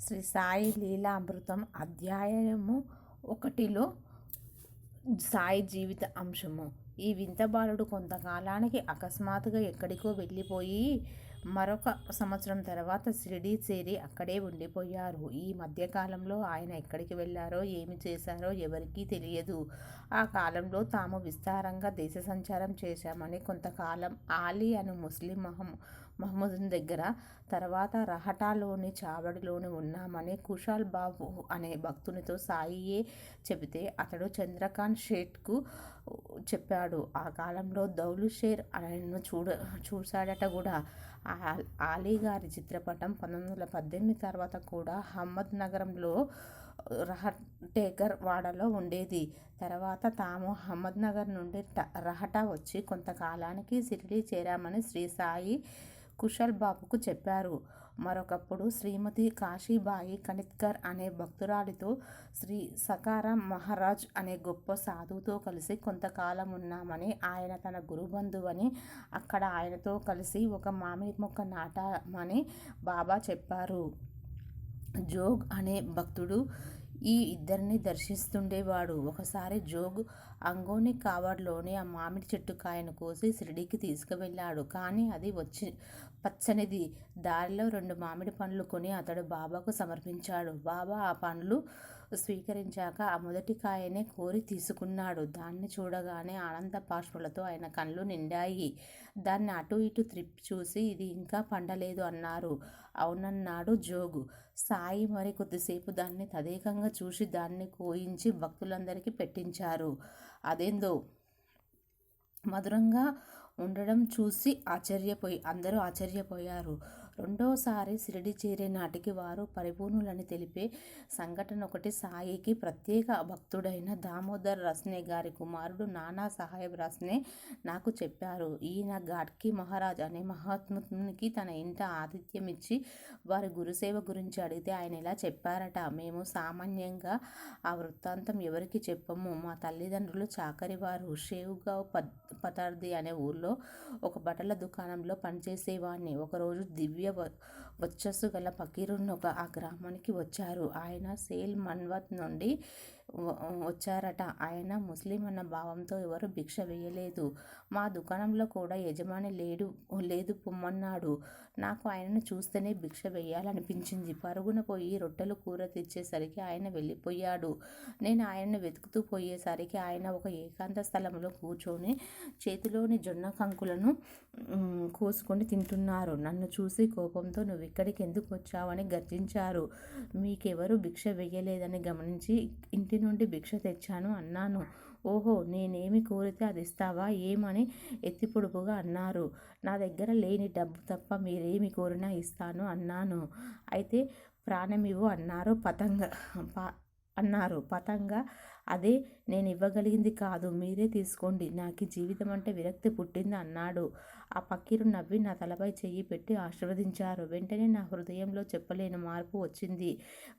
శ్రీ సాయి లీలామృతం అధ్యాయము ఒకటిలో సాయి జీవిత అంశము. ఈ వింత బాలుడు కొంతకాలానికి అకస్మాత్తుగా ఎక్కడికో వెళ్ళిపోయి మరొక సంవత్సరం తర్వాత షిరిడీ చేరి అక్కడే ఉండిపోయారు. ఈ మధ్యకాలంలో ఆయన ఎక్కడికి వెళ్ళారో ఏమి చేశారో ఎవరికీ తెలియదు. ఆ కాలంలో తాము విస్తారంగా దేశ సంచారం చేశామని కొంతకాలం ఆలీ అను ముస్లిం మహం మహమ్మద్ దగ్గర. తర్వాత రహటాలోని చావడిలోని ఉన్నామని కుషాల్ బాబు అనే భక్తునితో సాయియే చెబితే అతడు చంద్రకాంత్ షేట్కు చెప్పాడు ఆ కాలంలో దౌలు షేర్ ఆయన్ను చూడ చూశాడట కూడా. ఆలీ గారి చిత్రపటం పంతొమ్మిది వందల పద్దెనిమిది తర్వాత కూడా అహ్మద్ నగరంలో రహటేగర్ వాడలో ఉండేది. తర్వాత తాము అహ్మద్నగర్ నుండి రహటా వచ్చి కొంతకాలానికి సిరిడి చేరామని శ్రీ సాయి కుశల్ బాబుకు చెప్పారు. మరొకప్పుడు శ్రీమతి కాశీబాయి కనిత్కర్ అనే భక్తురాలితో శ్రీ సకారాం మహారాజ్ అనే గొప్ప సాధువుతో కలిసి కొంతకాలం ఉన్నామని ఆయన తన గురుబంధువని అక్కడ ఆయనతో కలిసి ఒక మామిడి మొక్క నాటామని బాబా చెప్పారు. జోగ్ అనే భక్తుడు ఈ ఇద్దరిని దర్శిస్తుండేవాడు. ఒకసారి జోగ్ అంగోని కావడ్లోని ఆ మామిడి చెట్టు కాయను కోసి షిరిడీకి తీసుకువెళ్ళాడు. కానీ అది వచ్చి పచ్చనిది. దారిలో రెండు మామిడి పండ్లు కొని అతడు బాబాకు సమర్పించాడు. బాబా ఆ పండ్లు స్వీకరించాక ఆ మొదటి కాయనే కోరి తీసుకున్నాడు. దాన్ని చూడగానే ఆనంద పాశ్రులతో ఆయన కళ్ళు నిండాయి. దాన్ని అటు ఇటు త్రిప్పి చూసి ఇది ఇంకా పండలేదు అన్నారు. అవునన్నాడు జోగు. సాయి మరి కొద్దిసేపు దాన్ని తదేకంగా చూసి దాన్ని కోయించి భక్తులందరికీ పెట్టించారు. అదేందో? మధురంగా ఉండడం చూసి ఆశ్చర్యపోయి అందరూ ఆశ్చర్యపోయారు. రెండోసారి షిరిడి చేరే నాటికి వారు పరిపూర్ణులని తెలిపే సంఘటన ఒకటి సాయికి ప్రత్యేక భక్తుడైన దామోదర్ రస్నే గారి కుమారుడు నానా సాహెబ్ రస్నే నాకు చెప్పారు. ఈయన ఘాట్కి మహారాజ్ అనే మహాత్మునికి తన ఇంట ఆతిథ్యం ఇచ్చి వారి గురుసేవ గురించి అడిగితే ఆయన ఇలా చెప్పారట మేము సామాన్యంగా ఆ వృత్తాంతం ఎవరికి చెప్పము. మా తల్లిదండ్రులు చాకరివారు. షేవుగావ్ పతార్ది అనే ఊర్లో ఒక బట్టల దుకాణంలో పనిచేసేవాడిని ఒకరోజు దివ్య వర్చస్సు గల ఒక ఆ గ్రామానికి వచ్చారు. ఆయన సేల్ మన్వత్ నుండి వచ్చారట. ఆయన ముస్లిం అన్న భావంతో ఎవరు భిక్ష వేయలేదు. మా దుకాణంలో కూడా యజమాని లేడు లేదు పొమ్మన్నాడు. నాకు ఆయనను చూస్తేనే భిక్ష వేయాలనిపించింది. పరుగున పోయి రొట్టెలు కూర తెచ్చేసరికి ఆయన వెళ్ళిపోయాడు. నేను ఆయనను వెతుకుతూ పోయేసరికి ఆయన ఒక ఏకాంత స్థలంలో కూర్చొని చేతిలోని జొన్న కంకులను కోసుకొని తింటున్నారు. నన్ను చూసి కోపంతో నువ్వు ఇక్కడికి ఎందుకు వచ్చావని గర్జించారు. మీకెవరు భిక్ష వేయలేదని గమనించి ఇంటి నుండి భిక్ష తెచ్చాను అన్నాను. ఓహో నేనేమి కోరితే అది ఇస్తావా? ఏమని ఎత్తిపొడుపుగా అన్నారు. నా దగ్గర లేని డబ్బు తప్ప మీరేమి కోరినా ఇస్తాను అన్నాను. అయితే ప్రాణమివు అన్నారు పతంగ. అన్నారు. పతంగ అదే నేను ఇవ్వగలిగింది కాదు మీరే తీసుకోండి. నాకు జీవితం అంటే విరక్తి పుట్టింది అన్నాడు. ఆ పక్కీరు నవ్వి నా తలపై చెయ్యి పెట్టి ఆశీర్వదించారు. వెంటనే నా హృదయంలో చెప్పలేని మార్పు వచ్చింది.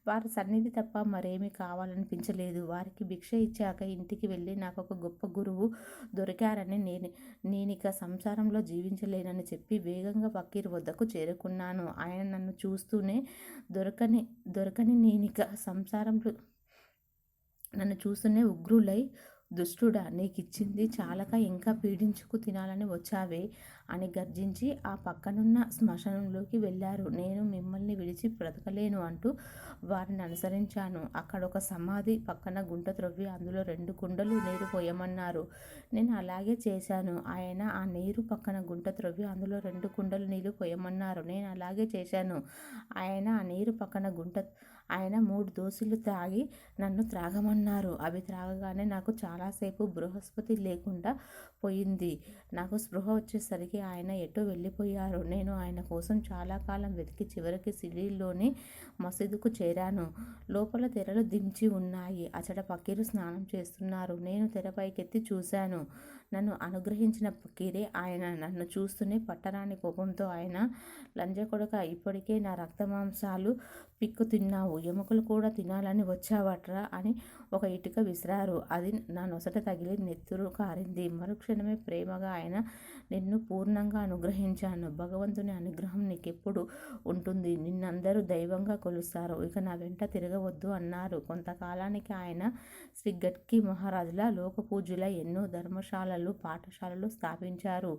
వారి సన్నిధి తప్ప మరేమీ కావాలనిపించలేదు. వారికి భిక్ష ఇచ్చాక ఇంటికి వెళ్ళి నాకు ఒక గొప్ప గురువు దొరికారని నేను నేను ఇక సంసారంలో జీవించలేనని చెప్పి వేగంగా పక్కీరు వద్దకు చేరుకున్నాను. ఆయన నన్ను చూస్తూనే దొరకని దొరకని నేనిక సంసారంలో నన్ను చూస్తూనే ఉగ్రులై దుష్టుడా నీకిచ్చింది చాలక ఇంకా పీడించుకు తినాలని వచ్చావే అని గర్జించి ఆ పక్కనున్న శ్మశానంలోకి వెళ్ళారు. నేను మిమ్మల్ని విడిచి బ్రతకలేను అంటూ వారిని అనుసరించాను. అక్కడ ఒక సమాధి పక్కన గుంట త్రవ్వి అందులో రెండు కుండలు నీరు పోయమన్నారు. నేను అలాగే చేశాను. ఆయన ఆ నీరు పక్కన గుంట త్రవ్వి అందులో రెండు కుండలు నీళ్ళు పోయమన్నారు. నేను అలాగే చేశాను. ఆయన ఆ నీరు పక్కన గుంట ఆయన మూడు దోశలు తాగి నన్ను త్రాగమన్నారు. అవి త్రాగగానే నాకు చాలాసేపు బృహస్పతి లేకుండా పోయింది. నాకు స్పృహ వచ్చేసరికి ఆయన ఎటో వెళ్ళిపోయారు. నేను ఆయన కోసం చాలా కాలం వెతికి చివరికి సిడీలోని మసీదుకు చేరాను. లోపల తెరలు దించి ఉన్నాయి. అచట పకీరు స్నానం చేస్తున్నారు. నేను తెరపైకెత్తి చూశాను. నన్ను అనుగ్రహించిన ఫకీరే ఆయన. నన్ను చూస్తూనే పట్టరాని కోపంతో ఆయన లంజకొడక ఇప్పటికే నా రక్తమాంసాలు పిక్కు తిన్నావు ఎముకలు కూడా తినాలని వచ్చావట్రా అని ఒక ఇటుక విసిరారు. అది నా నొసట తగిలి నెత్తురు కారింది. మరుక్షణమే ప్రేమగా ఆయన నిన్ను పూర్ణంగా అనుగ్రహించాను. భగవంతుని అనుగ్రహం నీకెప్పుడు ఉంటుంది? నిన్నందరూ దైవంగా కొలుస్తారు. ఇక నా వెంట తిరగవద్దు అన్నారు. కొంతకాలానికి ఆయన శ్రీ గట్కి మహారాజుల లోకపూజుల ఎన్నో ధర్మశాలలు పాఠశాలలు స్థాపించారు.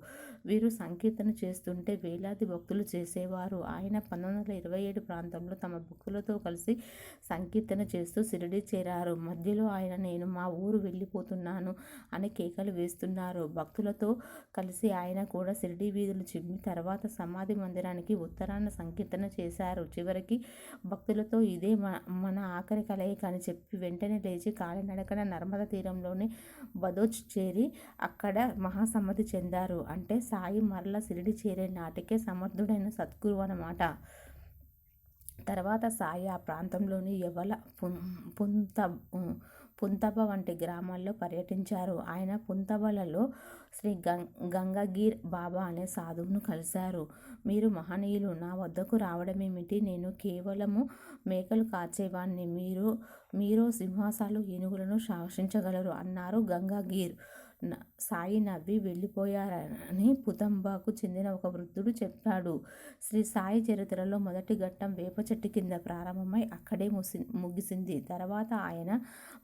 వీరు సంకీర్తన చేస్తుంటే వేలాది భక్తులు చేసేవారు. ఆయన పంతొమ్మిది వందల ఇరవై ఏడు ప్రాంతంలో తమ భక్తులతో కలిసి సంకీర్తన చేస్తూ సిరిడి చేరారు. మధ్యలో ఆయన నేను మా ఊరు వెళ్ళిపోతున్నాను అని కేకలు వేస్తున్నారు. భక్తులతో కలిసి ఆయన కూడా సిరిడి వీధులు చిమ్మి తర్వాత సమాధి మందిరానికి ఉత్తరాన సంకీర్తన చేశారు. చివరికి భక్తులతో ఇదే మన ఆఖరి కలయిక అని చెప్పి వెంటనే లేచి కాలినడకన నర్మద తీరంలోని బదోచ్ చేరి అక్కడ మహాసమ్మతి చెందారు. అంటే సాయి మరల షిరిడి చేరే నాటికే సమర్థుడైన సద్గురు అన్నమాట. తర్వాత సాయి ఆ ప్రాంతంలోని ఎవల పుంత పుంతబ వంటి గ్రామాల్లో పర్యటించారు. ఆయన పుంతబలలో శ్రీ గంగగీర్ బాబా అనే సాధువును కలిశారు. మీరు మహనీయులు నా వద్దకు రావడమేమిటి? నేను కేవలము మేకలు కాచేవాణ్ణి. మీరు మీరు సింహాసాలు ఏనుగులను శాసించగలరు అన్నారు గంగాగీర్. సాయి నవ్వి వెళ్ళిపోయారని పుతంబాకు చెందిన ఒక వృద్ధుడు చెప్పాడు. శ్రీ సాయి చరిత్రలో మొదటి ఘట్టం వేప చెట్టు కింద ప్రారంభమై అక్కడే ముసి ముగిసింది. తర్వాత ఆయన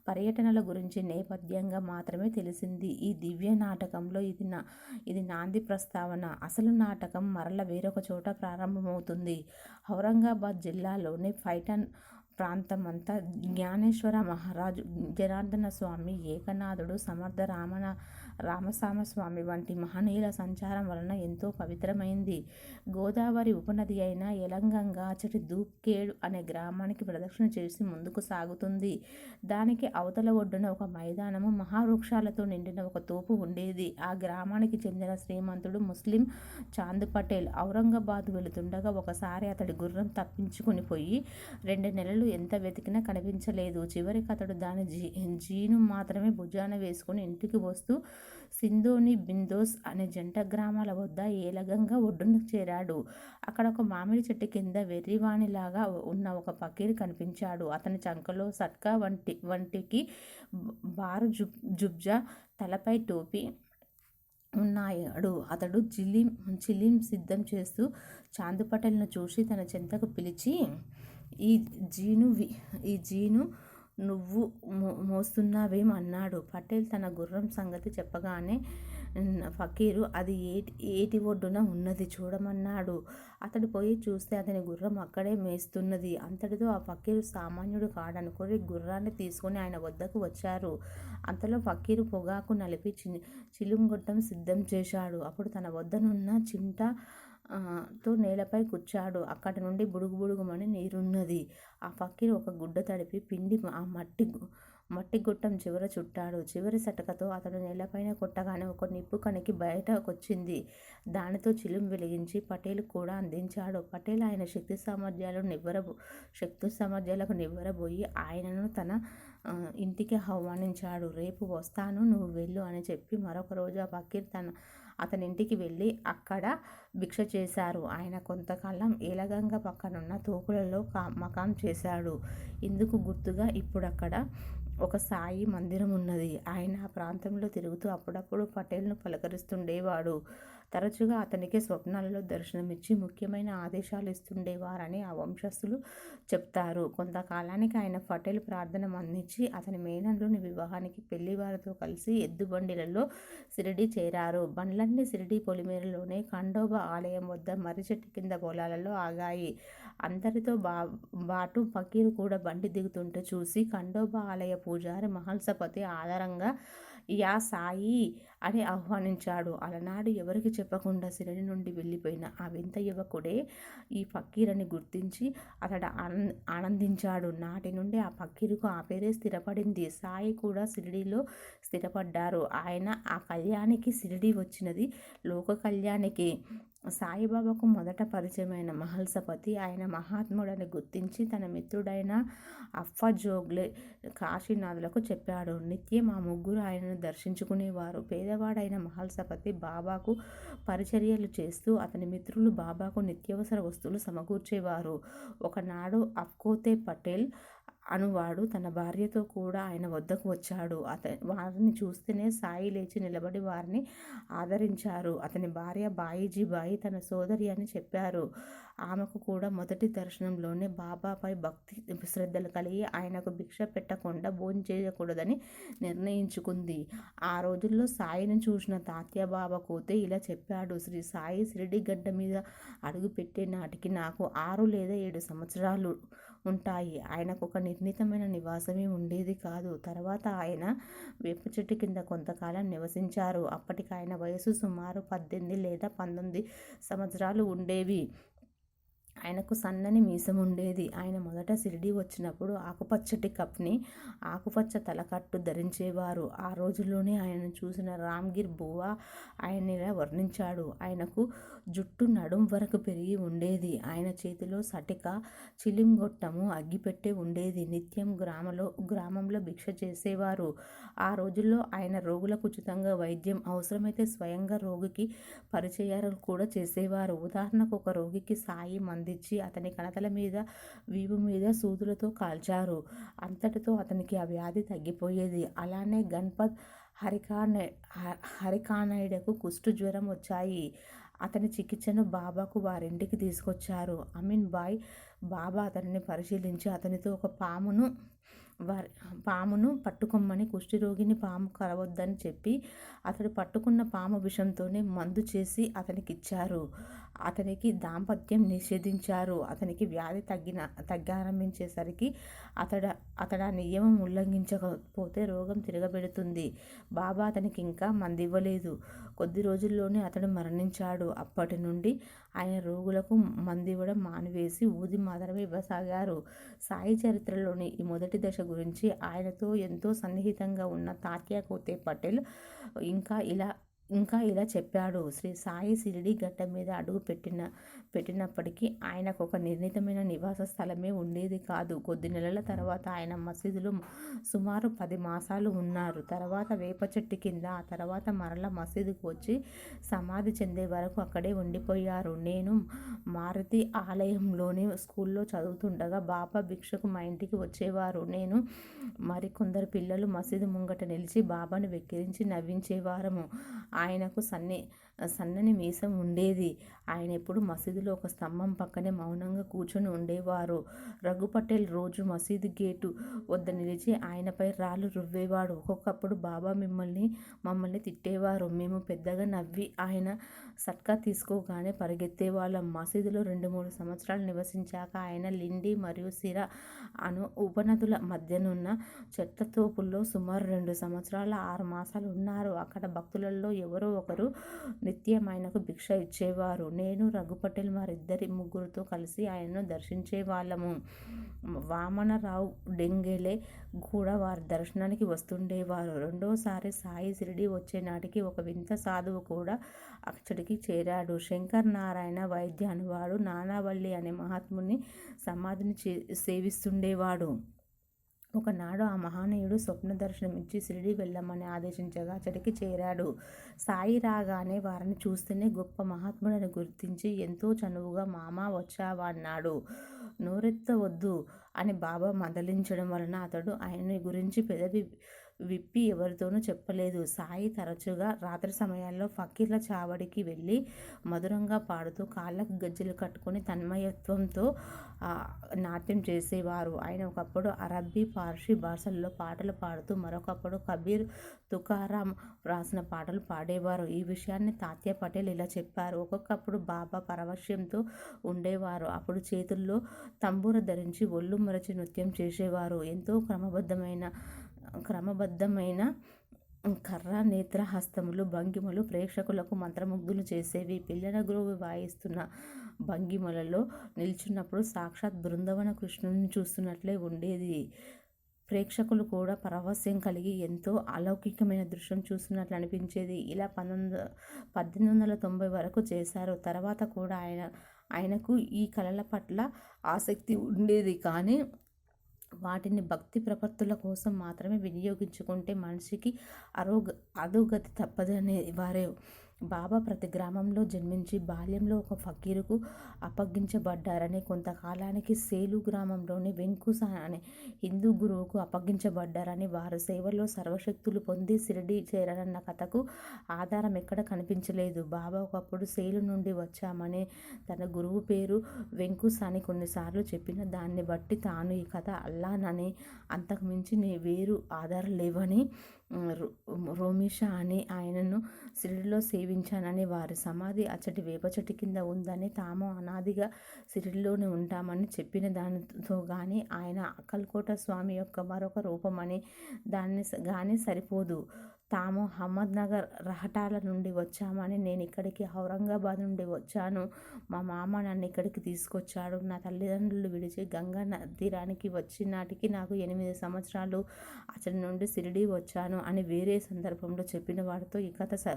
పర్యటనల గురించి నేపథ్యంగా మాత్రమే తెలిసింది. ఈ దివ్య నాటకంలో ఇది నా ఇది నాంది ప్రస్తావన. అసలు నాటకం మరల వేరొక చోట ప్రారంభమవుతుంది. ఔరంగాబాద్ జిల్లాలోని ఫైటన్ ప్రాంతమంతా జ్ఞానేశ్వర మహారాజు జనార్దన స్వామి ఏకనాథుడు సమర్థ రామణ రామసామస్వామి వంటి మహనీయుల సంచారం వలన ఎంతో పవిత్రమైంది. గోదావరి ఉపనది అయిన ఎలంగంగా అచటి దూప్కేడు అనే గ్రామానికి ప్రదక్షిణ చేసి ముందుకు సాగుతుంది. దానికి అవతల ఒడ్డున ఒక మైదానము మహావృక్షాలతో నిండిన ఒక తోపు ఉండేది. ఆ గ్రామానికి చెందిన శ్రీమంతుడు ముస్లిం చాంద్ పటేల్ ఔరంగాబాద్ వెళుతుండగా ఒకసారి అతడి గుర్రం తప్పించుకుని పోయి రెండు నెలలు ఎంత వెతికినా కనిపించలేదు. చివరికి అతడు దాని జీ జీను మాత్రమే భుజాన వేసుకుని ఇంటికి వస్తూ సింధోని బిందోస్ అనే జంట గ్రామాల వద్ద ఏలగంగా ఒడ్డున చేరాడు. అక్కడ ఒక మామిడి చెట్టు కింద వెర్రివాణిలాగా ఉన్న ఒక పకీర్ కనిపించాడు. అతని చంకలో సట్కా వంటి వంటికి బారు జుబ్ జుబ్జా తలపై టోపీ ఉన్నాయాడు. అతడు చిలిం చిలిం సిద్ధం చేస్తూ చాందుపటల్ను చూసి తన చెంతకు పిలిచి ఈ జీను ఈ జీను నువ్వు మో అన్నాడు. పటేల్ తన గుర్రం సంగతి చెప్పగానే ఫకీరు అది ఏటి ఏటి ఒడ్డున ఉన్నది చూడమన్నాడు. అతడు పోయి చూస్తే అతని గుర్రం అక్కడే మేస్తున్నది. అంతటితో ఆ ఫకీరు సామాన్యుడు కాడనుకొని గుర్రాన్ని తీసుకొని ఆయన వద్దకు వచ్చారు. అంతలో ఫకీరు పొగాకు నలిపి చి చిలుంగొట్టం సిద్ధం చేశాడు. అప్పుడు తన వద్దనున్న చింట తో నేలపై కూర్చాడు. అక్కడి నుండి బుడుగు బుడుగుమని నీరున్నది. ఆ ఫకీర్ ఒక గుడ్డ తడిపి పిండి ఆ మట్టి మట్టి గుట్టం చివర చుట్టాడు. చివరి సటకతో అతడు నేలపైన కొట్టగానే ఒక నిప్పు కనికి బయటకొచ్చింది. దానితో చిలుం వెలిగించి పటేల్ కూడా అందించాడు. పటేల్ ఆయన శక్తి సామర్థ్యాలు నివ్వరబో శక్తి సామర్థ్యాలకు నివ్వరబోయి ఆయనను తన ఇంటికి ఆహ్వానించాడు. రేపు వస్తాను నువ్వు వెళ్ళు అని చెప్పి మరొక రోజు ఆ ఫకీర్ తన అతని ఇంటికి వెళ్ళి అక్కడ భిక్ష చేశారు. ఆయన కొంతకాలం ఏలగంగ పక్కనున్న తోపులలో కా మకాం చేశాడు. ఇందుకు గుర్తుగా ఇప్పుడక్కడ ఒక సాయి మందిరం ఉన్నది. ఆయన ఆ ప్రాంతంలో తిరుగుతూ అప్పుడప్పుడు పటేల్ను పలకరిస్తుండేవాడు. తరచుగా అతనికి స్వప్నాలలో దర్శనమిచ్చి ముఖ్యమైన ఆదేశాలు ఇస్తుండేవారని ఆ వంశస్థులు చెప్తారు. కొంతకాలానికి ఆయన పటేల్ ప్రార్థన అందించి అతని మేనల్లుని వివాహానికి పెళ్ళి వారితో కలిసి ఎద్దుబండిలలో సిరిడి చేరారు. బండ్లన్నీ సిరిడి పొలిమేరలోనే ఖండోబా ఆలయం వద్ద మర్రి చెట్టు కింద పొలాలలో ఆగాయి. అందరితో బా బాటు ఫకీర్ కూడా బండి దిగుతుంటే చూసి ఖండోబా ఆలయ పూజారి మహల్సపతి ఆధారంగా యా సాయి అని ఆహ్వానించాడు. అలనాడు ఎవరికి చెప్పకుండా సిరడి నుండి వెళ్ళిపోయిన ఆ వింత యువకుడే ఈ ఫకీరని గుర్తించి అతడు ఆనందించాడు. నాటి నుండి ఆ ఫకీరుకు ఆ పేరే స్థిరపడింది. సాయి కూడా సిరిడిలో స్థిరపడ్డారు. ఆయన ఆ కళ్యాణికి సిరిడి వచ్చినది లోక కళ్యాణికి. సాయిబాబాకు మొదట పరిచయమైన మహల్సపతి ఆయన మహాత్ముడని గుర్తించి తన మిత్రుడైన అఫ్ఫజోగ్లే కాశీనాథులకు చెప్పాడు. నిత్యం ఆ ముగ్గురు ఆయనను దర్శించుకునేవారు. పేద పేదవాడైన మహల్సపతి బాబాకు పరిచర్యలు చేస్తూ అతని మిత్రులు బాబాకు నిత్యావసర వస్తువులు సమకూర్చేవారు. ఒకనాడు అఫ్కోతే పటేల్ అనువాడు తన భార్యతో కూడా ఆయన వద్దకు వచ్చాడు. అత వారిని చూస్తేనే సాయి లేచి నిలబడి వారిని ఆదరించారు. అతని భార్య బాయిజీ బాయి తన సోదరి అని చెప్పారు. ఆమెకు కూడా మొదటి దర్శనంలోనే బాబాపై భక్తి శ్రద్ధలు కలిగి ఆయనకు భిక్ష పెట్టకుండా భోంచేయకూడదని నిర్ణయించుకుంది. ఆ రోజుల్లో సాయిని చూసిన తాత్య బాబా కోతే ఇలా చెప్పాడు శ్రీ సాయి షిరిడి గడ్డ మీద అడుగుపెట్టే నాటికి నాకు ఆరు లేదా ఏడు సంవత్సరాలు ఉంటాయి. ఆయనకు ఒక నిర్ణీతమైన నివాసమే ఉండేది కాదు. తర్వాత ఆయన వేప చెట్టు కింద కొంతకాలం నివసించారు. అప్పటికి ఆయన వయసు సుమారు పద్దెనిమిది లేదా పంతొమ్మిది సంవత్సరాలు ఉండేవి. ఆయనకు సన్నని మీసం ఉండేది. ఆయన మొదట షిరిడి వచ్చినప్పుడు ఆకుపచ్చటి కప్ని ఆకుపచ్చ తలకట్టు ధరించేవారు. ఆ రోజుల్లోనే ఆయనను చూసిన రామ్గిర్ బువా ఆయన్ని వర్ణించాడు. ఆయనకు జుట్టు నడుం వరకు పెరిగి ఉండేది. ఆయన చేతిలో సటిక చిలింగొట్టము అగ్గిపెట్టే ఉండేది. నిత్యం గ్రామలో గ్రామంలో భిక్ష చేసేవారు. ఆ రోజుల్లో ఆయన రోగులకు ఉచితంగా వైద్యం అవసరమైతే స్వయంగా రోగికి పరిచయాలు కూడా చేసేవారు. ఉదాహరణకు ఒక రోగికి సాయి మందిచ్చి అతని కణతల మీద వీపు మీద సూదులతో కాల్చారు. అంతటితో అతనికి ఆ వ్యాధి తగ్గిపోయేది. అలానే గణపత్ హరికానే హరికానాయుడకు కుష్టు జ్వరం వచ్చాయి. అతని చికిత్సను బాబాకు వారింటికి తీసుకొచ్చారు. అమీన్ బాయ్ బాబా అతనిని పరిశీలించి అతనితో ఒక పామును వారి పామును పట్టుకొమ్మని కుష్ఠిరోగిని పాము కలవద్దని చెప్పి అతడు పట్టుకున్న పాము విషంతోనే మందు చేసి అతనికి ఇచ్చారు అతనికి దాంపత్యం నిషేధించారు. అతనికి వ్యాధి తగ్గిన తగ్గారంభించేసరికి అతడ అతడు ఆ నియమం ఉల్లంఘించకపోతే రోగం తిరగబెడుతుంది. బాబా అతనికి ఇంకా మంది ఇవ్వలేదు కొద్ది రోజుల్లోనే అతడు మరణించాడు. అప్పటి నుండి ఆయన రోగులకు మందివ్వడం మానివేసి ఊది మాత్రమే ఇవ్వసాగారు. సాయి చరిత్రలోని ఈ మొదటి దశ గురించి ఆయనతో ఎంతో సన్నిహితంగా ఉన్న తాత్యా కోతే పటేల్ ఇంకా ఇలా ఇంకా ఇలా చెప్పాడు. శ్రీ సాయి షిరిడి గడ్డ మీద అడుగు పెట్టిన పెట్టినప్పటికీ ఆయనకు ఒక నిర్ణీతమైన నివాస స్థలమే ఉండేది కాదు. కొద్ది నెలల తర్వాత ఆయన మసీదులో సుమారు పది మాసాలు ఉన్నారు. తర్వాత వేప చెట్టు కింద ఆ తర్వాత మరల మసీదుకు వచ్చి సమాధి చెందే వరకు అక్కడే ఉండిపోయారు. నేను మారుతి ఆలయంలోని స్కూల్లో చదువుతుండగా బాబా భిక్షకు మా ఇంటికి వచ్చేవారు. నేను మరికొందరు పిల్లలు మసీదు ముంగట నిలిచి బాబాను వెక్కిరించి నవ్వించేవారము. ఆయనకు సన్ని సన్నని మీసం ఉండేది. ఆయన ఎప్పుడు మసీదులో ఒక స్తంభం పక్కనే మౌనంగా కూర్చొని ఉండేవారు. రఘు పటేల్ రోజు మసీదు గేటు వద్ద నిలిచి ఆయనపై రాళ్ళు రువ్వేవాడు. ఒక్కొక్కప్పుడు బాబా మిమ్మల్ని మమ్మల్ని తిట్టేవారు. మేము పెద్దగా నవ్వి ఆయన సట్కా తీసుకోగానే పరిగెత్తేవాళ్ళం. మసీదులో రెండు మూడు సంవత్సరాలు నివసించాక ఆయన లిండి మరియు సిర అను ఉపనదుల మధ్యనున్న చెట్ల తోపుల్లో సుమారు రెండు సంవత్సరాల ఆరు మాసాలు ఉన్నారు. అక్కడ భక్తులలో ఎవరో ఒకరు నిత్యం ఆయనకు భిక్ష ఇచ్చేవారు. నేను రఘుపటేల్ వారిద్దరి ముగ్గురితో కలిసి ఆయనను దర్శించే వాళ్ళము వామనరావు డెంగెలే కూడా వారి దర్శనానికి వస్తుండేవారు. రెండోసారి సాయి షిరిడి వచ్చే నాటికి ఒక వింత సాధువు కూడా అక్కడికి చేరాడు. శంకర్ నారాయణ వైద్య అనువాడు నానావల్లి అనే మహాత్ముని సమాధిని చే సేవిస్తుండేవాడు. ఒకనాడు ఆ మహానీయుడు స్వప్న దర్శనమిచ్చి షిరిడి వెళ్ళమని ఆదేశించగా అతడికి చేరాడు. సాయి రాగానే వారిని చూస్తేనే గొప్ప మహాత్ముడని గుర్తించి ఎంతో చనువుగా మామ వచ్చావా అన్నాడు. నోరెత్తవద్దు అని బాబా మందలించడం వలన అతడు ఆయన గురించి పెదవి విప్పి ఎవరితోనూ చెప్పలేదు. సాయి తరచుగా రాత్రి సమయాల్లో ఫకీర్ల చావడికి వెళ్ళి మధురంగా పాడుతూ కాళ్ళకు గజ్జెలు కట్టుకొని తన్మయత్వంతో నాట్యం చేసేవారు. ఆయన ఒకప్పుడు అరబ్బీ పార్సీ భాషల్లో పాటలు పాడుతూ మరొకప్పుడు కబీర్ తుకారాం రాసిన పాటలు పాడేవారు. ఈ విషయాన్ని తాత్య పటేల్ ఇలా చెప్పారు. ఒక్కొక్కప్పుడు బాబా పరవశ్యంతో ఉండేవారు. అప్పుడు చేతుల్లో తంబూర ధరించి ఒళ్ళు మరచి నృత్యం చేసేవారు. ఎంతో క్రమబద్ధమైన క్రమబద్ధమైన కర్ర నేత్రహస్తములు భంగిమలు ప్రేక్షకులకు మంత్రముగ్ధులు చేసేవి. పిల్లల గురువు వాయిస్తున్న భంగిమలలో నిల్చున్నప్పుడు సాక్షాత్ బృందవన కృష్ణుని చూస్తున్నట్లే ఉండేది. ప్రేక్షకులు కూడా పరవశ్యం కలిగి ఎంతో అలౌకికమైన దృశ్యం చూస్తున్నట్లు అనిపించేది. ఇలా పంతొమ్మిది పద్దెనిమిది వందల తొంభై వరకు చేశారు. తర్వాత కూడా ఆయన ఆయనకు ఈ కళల పట్ల ఆసక్తి ఉండేది. కానీ వాటిని భక్తి ప్రపత్తుల కోసం మాత్రమే వినియోగించుకుంటే మనిషికి అరోగ అధోగతి తప్పదనే వారే బాబా ప్రతి గ్రామంలో జన్మించి బాల్యంలో ఒక ఫకీరుకు అప్పగించబడ్డారని కొంతకాలానికి సేలు గ్రామంలోని వెంకుస అనే హిందూ గురువుకు అప్పగించబడ్డారని వారు సేవలో సర్వశక్తులు పొంది సిరిడి చేరారన్న కథకు ఆధారం ఎక్కడ కనిపించలేదు. బాబా ఒకప్పుడు సేలు నుండి వచ్చామని తన గురువు పేరు వెంకుస అని కొన్నిసార్లు చెప్పిన దాన్ని బట్టి తాను ఈ కథ అల్లానని అంతకుమించి నీ వేరు ఆధారం లేవని రోమిష అని ఆయనను సిరిడిలో సేవించానని వారి సమాధి అచ్చటి వేప చెట్టు కింద ఉందని తాము అనాదిగా సిరిడిలోనే ఉంటామని చెప్పిన దానితో కానీ ఆయన అక్కల్కోట స్వామి యొక్క మరొక రూపమని దాన్ని కానీ సరిపోదు. తాము అహ్మద్నగర్ రహటాల నుండి వచ్చామని నేను ఇక్కడికి ఔరంగాబాద్ నుండి వచ్చాను. మా మామ నన్ను ఇక్కడికి తీసుకొచ్చాడు. నా తల్లిదండ్రులు విడిచి గంగా తీరానికి వచ్చిన నాటికి నాకు ఎనిమిది సంవత్సరాలు. అతడి నుండి సిరిడి వచ్చాను అని వేరే సందర్భంలో చెప్పిన వాడితో ఈ కథ స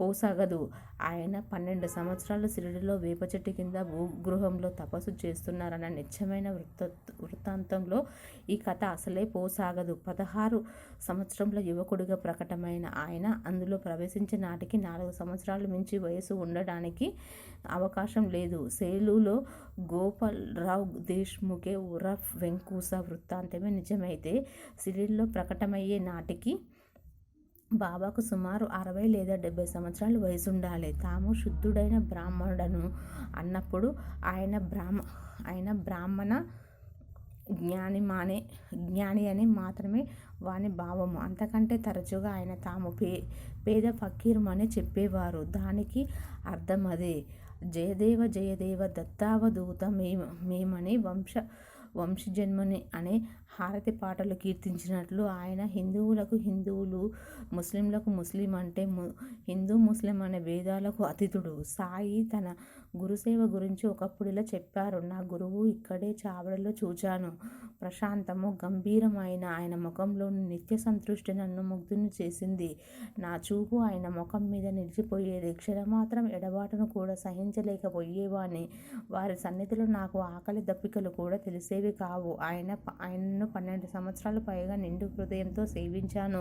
పోసాగదు. ఆయన పన్నెండు సంవత్సరాలు సిరిడిలో వేప చెట్టు కింద భూగృహంలో తపస్సు చేస్తున్నారన్న నిత్యమైన వృత్త వృత్తాంతంలో ఈ కథ అసలే పోసాగదు. పదహారు సంవత్సరంలో యువకుడిగా ప్రకటమైన ఆయన. అందులో ప్రవేశించే నాటికి నాలుగు సంవత్సరాలు మించి వయసు ఉండడానికి అవకాశం లేదు. సేలులో గోపాలరావు దేశ్ముఖే ఉరఫ్ వెంకూస వృత్తాంతమే నిజమైతే సిరిల్లో ప్రకటమయ్యే నాటికి బాబాకు సుమారు అరవై లేదా డెబ్బై సంవత్సరాలు వయసు ఉండాలి తాము శుద్ధుడైన బ్రాహ్మణుడను అన్నప్పుడు ఆయన బ్రాహ్మ ఆయన బ్రాహ్మణ జ్ఞాని మానే జ్ఞాని అని మాత్రమే వాని భావము. అంతకంటే తరచుగా ఆయన తాము పే పేద ఫకీరుమని చెప్పేవారు. దానికి అర్థం అదే. జయదేవ జయదేవ దత్తావధూత మేము మేమని వంశ వంశజన్మని అనే హారతి పాటలు కీర్తించినట్లు ఆయన హిందువులకు హిందువులు ముస్లింలకు ముస్లిం అంటే ము హిందూ ముస్లిం అనే భేదాలకు అతిథుడు సాయి తన గురుసేవ గురించి ఒకప్పుడు ఇలా చెప్పారు. నా గురువు ఇక్కడే చావడలో చూచాను. ప్రశాంతము గంభీరమైన ఆయన ముఖంలోని నిత్య సంతృష్టి నన్ను ముగ్ధుని చేసింది. నా చూపు ఆయన ముఖం మీద నిలిచిపోయేది. క్షణమాత్రం ఎడబాటును కూడా సహించలేకపోయేవాని వారి సన్నిధిలో నాకు ఆకలి దప్పికలు కూడా తెలిసేవి కావు. ఆయన ఆయన ఆయనను పన్నెండు సంవత్సరాలు పైగా నిండు హృదయంతో సేవించాను.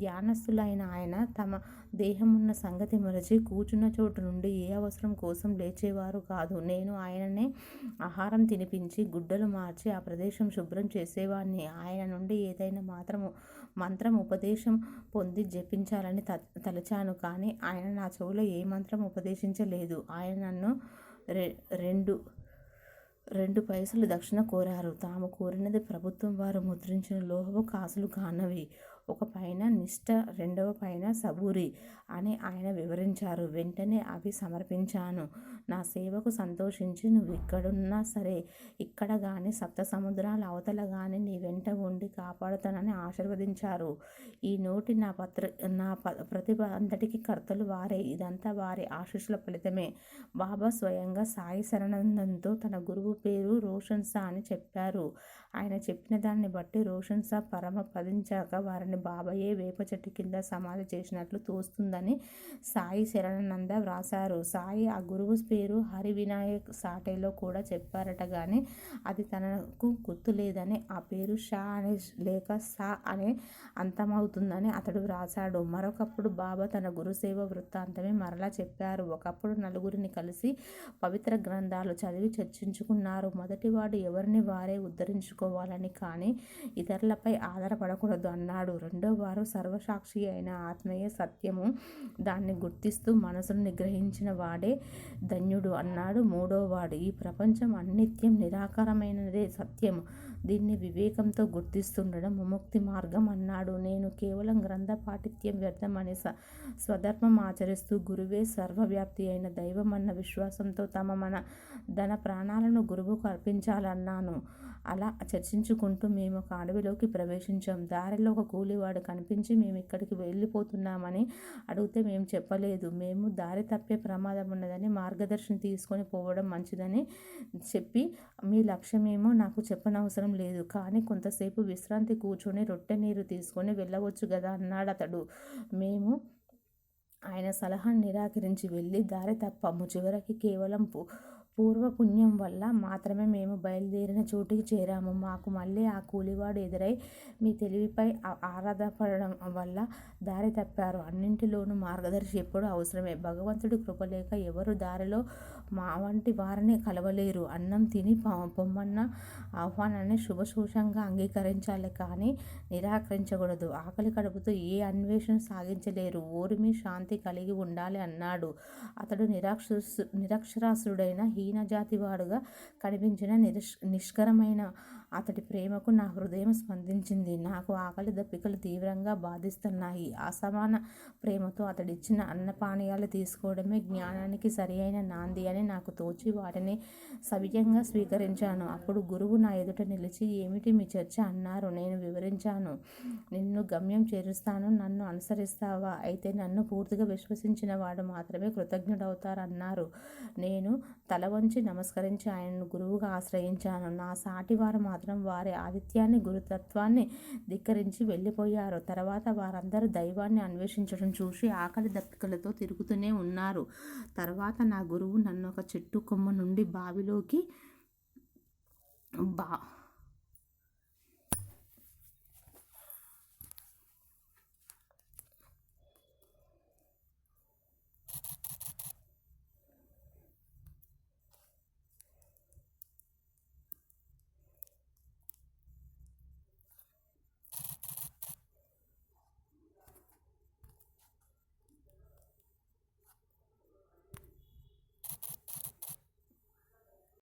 ధ్యానస్థులైన ఆయన తమ దేహమున్న సంగతి మరచి కూర్చున్న చోటు నుండి ఏ అవసరం కోసం లేచేవారు కాదు. నేను ఆయననే ఆహారం తినిపించి గుడ్డలు మార్చి ఆ ప్రదేశం శుభ్రం చేసేవాడిని ఆయన నుండి ఏదైనా మాత్రము మంత్రం ఉపదేశం పొంది జపించాలని త తలచాను కానీ ఆయన నా చెవులో ఏ మంత్రం ఉపదేశించలేదు. ఆయన నన్ను రె రెండు రెండు పైసలు దక్షిణ కోరారు. తాము కోరినది ప్రభుత్వం వారు ముద్రించిన లోహపు కాసులు కానవి. ఒక పైన నిష్ఠ రెండవ పైన సబూరి అని ఆయన వివరించారు. వెంటనే అవి సమర్పించాను. నా సేవకు సంతోషించి నువ్వు ఇక్కడున్నా సరే ఇక్కడ కానీ సప్త సముద్రాల అవతల కానీ నీ వెంట ఉండి కాపాడుతానని ఆశీర్వదించారు. ఈ నోటి నా పత్ర నా ప ప్రతిభ అంతటికి కర్తలు వారే. ఇదంతా వారి ఆశీస్సుల ఫలితమే. బాబా స్వయంగా సాయి శరణందంతో తన గురువు పేరు రోషన్ సా అని చెప్పారు. ఆయన చెప్పిన దాన్ని బట్టి రోషన్ సా పరమ పదించాక వారిని బాబాయే వేప చెట్టు కింద సమాధి చేసినట్లు తోస్తుందని సాయి శరణానంద వ్రాసారు సాయి ఆ గురువు పేరు హరి వినాయక్ సాటేలో కూడా చెప్పారట కానీ అది తనకు గుర్తు లేదని ఆ పేరు షా అనే లేక సా అనే అంతమవుతుందని అతడు వ్రాసాడు మరొకప్పుడు బాబా తన గురుసేవ వృత్తాంతమే మరలా చెప్పారు. ఒకప్పుడు నలుగురిని కలిసి పవిత్ర గ్రంథాలు చదివి చర్చించుకున్నారు. మొదటివాడు ఎవరిని వారే ఉద్ధరించుకోవాలని కానీ ఇతరులపై ఆధారపడకూడదు అన్నాడు. రెండో వారు సర్వసాక్షి అయిన ఆత్మీయ సత్యము. దాన్ని గుర్తిస్తూ మనసును నిగ్రహించిన వాడే ధన్యుడు అన్నాడు మూడోవాడు ఈ ప్రపంచం అన్నిత్యం నిరాకారమైనదే సత్యము. దీన్ని వివేకంతో గుర్తిస్తుండడం ముముక్తి మార్గం అన్నాడు. నేను కేవలం గ్రంథ పాఠిత్యం వ్యర్థమని స స్వధర్మం ఆచరిస్తూ గురువే సర్వవ్యాప్తి అయిన దైవం అన్న విశ్వాసంతో తమ మన ధన ప్రాణాలను గురువుకు అర్పించాలన్నాను. అలా చర్చించుకుంటూ మేము ఒక అడవిలోకి ప్రవేశించాం. దారిలో ఒక కూలివాడు కనిపించి మేము ఇక్కడికి వెళ్ళిపోతున్నామని అడిగితే మేము చెప్పలేదు. మేము దారి తప్పే ప్రమాదం ఉన్నదని మార్గదర్శనం తీసుకొని పోవడం మంచిదని చెప్పి మీ లక్ష్యమేమో నాకు చెప్పనవసరం లేదు. కానీ కొంతసేపు విశ్రాంతి కూర్చొని రొట్టె నీరు తీసుకొని వెళ్ళవచ్చు కదా అన్నాడు అతడు. మేము ఆయన సలహాను నిరాకరించి వెళ్ళి దారి తప్పము. చివరికి కేవలం పూర్వపుణ్యం వల్ల మాత్రమే మేము బయలుదేరిన చోటుకి చేరాము. మాకు మళ్ళీ ఆ కూలివాడు ఎదురై మీ తెలివిపై ఆరాధపడడం వల్ల దారి తప్పారు. అన్నింటిలోనూ మార్గదర్శి ఎప్పుడూ అవసరమే. భగవంతుడి కృపలేక ఎవరు దారిలో మా వంటి వారిని కలవలేరు. అన్నం తిని పొమ్మన్న ఆహ్వానాన్ని శుభాశుభంగా అంగీకరించాలి కానీ నిరాకరించకూడదు. ఆకలి కడుపుతో ఏ అన్వేషణ సాగించలేరు. ఓరిమి శాంతి కలిగి ఉండాలి అన్నాడు. అతడు నిరాక్ష నిరక్షరాస్యుడైన హీనజాతివాడుగా కనిపించినా నిష్కరమైన అతడి ప్రేమకు నా హృదయం స్పందించింది. నాకు ఆకలి దప్పికలు తీవ్రంగా బాధిస్తున్నాయి. అసమాన ప్రేమతో అతడిచ్చిన అన్నపానీయాలు తీసుకోవడమే జ్ఞానానికి సరియైన నాంది అని నాకు తోచి వాటిని సవ్యంగా స్వీకరించాను. అప్పుడు గురువు నా ఎదుట నిలిచి ఏమిటి మీ చర్చ? అన్నారు. నేను వివరించాను. నిన్ను గమ్యం చేరుస్తాను. నన్ను అనుసరిస్తావా? అయితే నన్ను పూర్తిగా విశ్వసించిన వాడు మాత్రమే కృతజ్ఞుడవుతారన్నారు అన్నారు. నేను తలవంచి నమస్కరించి ఆయనను గురువుగా ఆశ్రయించాను. నా సాటివారు మాత్రం వారి ఆతిథ్యాన్ని, గురుతత్వాన్ని ధిక్కరించి వెళ్ళిపోయారు. తర్వాత వారందరూ దైవాన్ని అన్వేషించడం చూసి ఆకలి దప్పికలతో తిరుగుతూనే ఉన్నారు. తర్వాత నా గురువు నన్ను ఒక చెట్టు కొమ్మ నుండి బావిలోకి బా